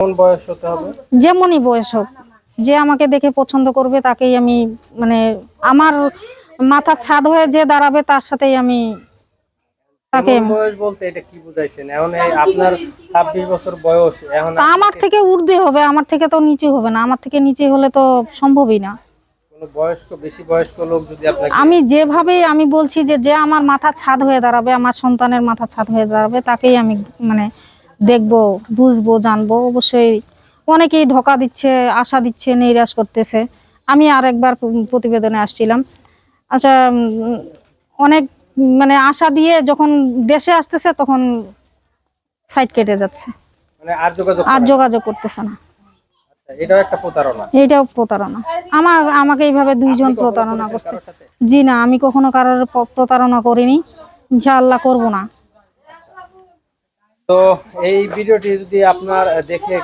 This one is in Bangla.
কোন বয়স হতে হবে? যেমনই বয়স হোক যে আমাকে দেখে পছন্দ করবে তাকেই আমি মানে আমার মাথা ছাদ হয়ে যে দাঁড়াবে তার সাথেই আমি তাকে বয়স বলতে এটা কি বুঝাইছেন? এখন আপনার ছাব্বিশ বছর বয়স এখন তা আমার থেকে ঊর্ধ্বে হবে আমার থেকে তো নিচে হবে না আমার থেকে নিচে হলে তো সম্ভবই না। বয়স্ক বেশি বয়স্ক লোক যদি আপনাকে আমি যেভাবে আমি বলছি যে যে আমার মাথা ছাদ হয়ে দাঁড়াবে আমার সন্তানের মাথা ছাদ হয়ে দাঁড়াবে তাকেই আমি মানে দেখব বুঝব জানব। অবশ্যই অনেকেই ধোকা দিচ্ছে আশা দিচ্ছে নিরাশ করতেছে। আমি আর একবার প্রতিবেদনে আসছিলাম। আচ্ছা অনেক মানে আশা দিয়ে যখন দেশে আসতেছে তখন সাইড কেটে যাচ্ছে। মানে আর যোগাযোগ করতেছে না। আচ্ছা, এটাও প্রতারণা। এইটাও প্রতারণা। আমার আমাকে এইভাবে দুইজন প্রতারণা করছে জি না আমি কখনো কারোর প্রতারণা করিনি। ইনশাআল্লাহ করব না। তো এই ভিডিওটি যদি আপনার দেখে